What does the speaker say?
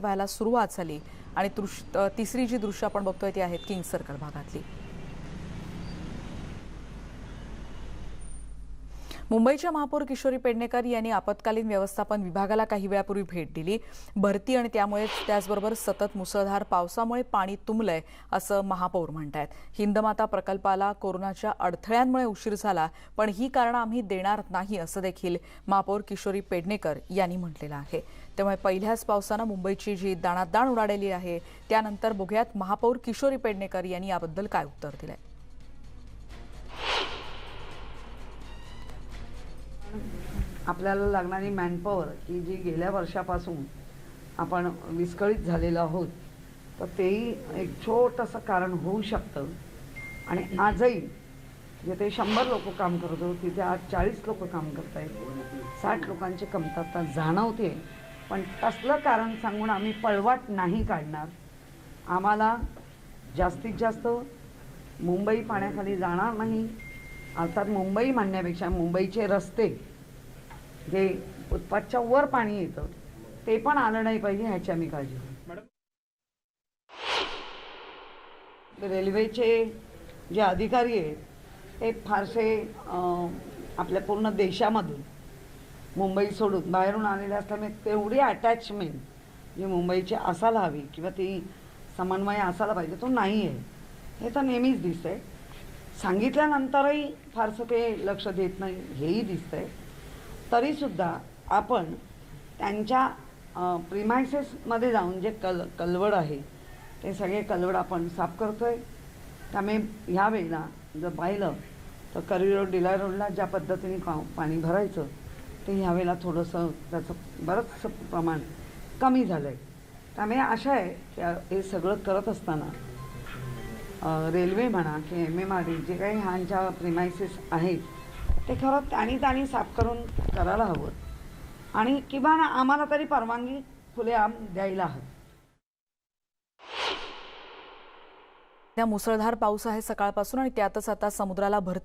व्हायला सुरुवात झाली. आणि दृश- तिसरी जी दृश्य आपण बघतोय ती आहेत किंग सर्कल भागातली. मुंबईच्या महापौर किशोरी पेडणेकर यांनी आपत्कालीन व्यवस्थापन विभागाला काही वेळापूर्वी भेट दिली. भरती आणि त्यामुळेच त्याचबरोबर सतत मुसळधार पावसामुळे पाणी तुंबलंय असं महापौर म्हणतायत. हिंदमाता प्रकल्पाला कोरोनाच्या अडथळ्यांमुळे उशीर झाला पण ही कारणं आम्ही देणार नाही असं देखील महापौर किशोरी पेडणेकर यांनी म्हटलेलं आहे. त्यामुळे पहिल्याच पावसानं मुंबईची जी दाणादाण उडालेली आहे त्यानंतर बघूयात महापौर किशोरी पेडणेकर यांनी याबद्दल काय उत्तर दिलंय. आपल्याला लागणारी मॅनपॉवर ही जी गेल्या वर्षापासून आपण विस्कळीत झालेलो आहोत तर तेही एक छोटंसं कारण होऊ शकतं. आणि आजही जिथे शंभर लोक काम करत होते तिथे आज चाळीस लोक काम करत आहेत. साठ लोकांची कमतरता जाणवते. पण तसलं कारण सांगून आम्ही पळवाट नाही काढणार. आम्हाला जास्तीत जास्त मुंबई पाण्याखाली जाणार नाही. अर्थात मुंबई म्हणण्यापेक्षा मुंबईचे रस्ते जे फुटपाथच्या वर पाणी येतं ते पण आलं नाही पाहिजे ह्याची आम्ही काळजी घेऊ. रेल्वेचे जे अधिकारी आहेत ते फारसे आपल्या पूर्ण देशामधून मुंबई सोडून बाहेरून आलेले असल्यामुळे तेवढी अटॅचमेंट जी मुंबईची असायला हवी किंवा ती समन्वय असायला पाहिजे तो नाही आहे हे तर नेहमीच दिसतंय. सांगितल्यानंतरही फारसं ते लक्ष देत नाही हेही दिसतं आहे तरीसुद्धा आपण त्यांच्या प्रिमायसेसमध्ये जाऊन जे कल कलवड आहे ते सगळे कलवड आपण साफ करतो आहे त्यामुळे ह्या वेळेला जर पाहिलं तर करवी रोड डिलाय रोडला ज्या पद्धतीने पा पाणी भरायचं ते ह्यावेळेला थोडंसं त्याचं बरंचसं प्रमाण कमी झालं आहे त्यामुळे आशा आहे की हे सगळं करत असताना रेल्वे म्हणा की M M R D J काही ह्यांच्या प्रिमायसेस आहेत ते खरं त्यांनी त्यांनी साफ करून करायला हवं. आणि किंवा आम्हाला तरी परवानगी खुलेआम द्यायला हवी. त्या मुसळधार पाऊस आहे सकाळपासून आणि त्यातच आता समुद्राला भरती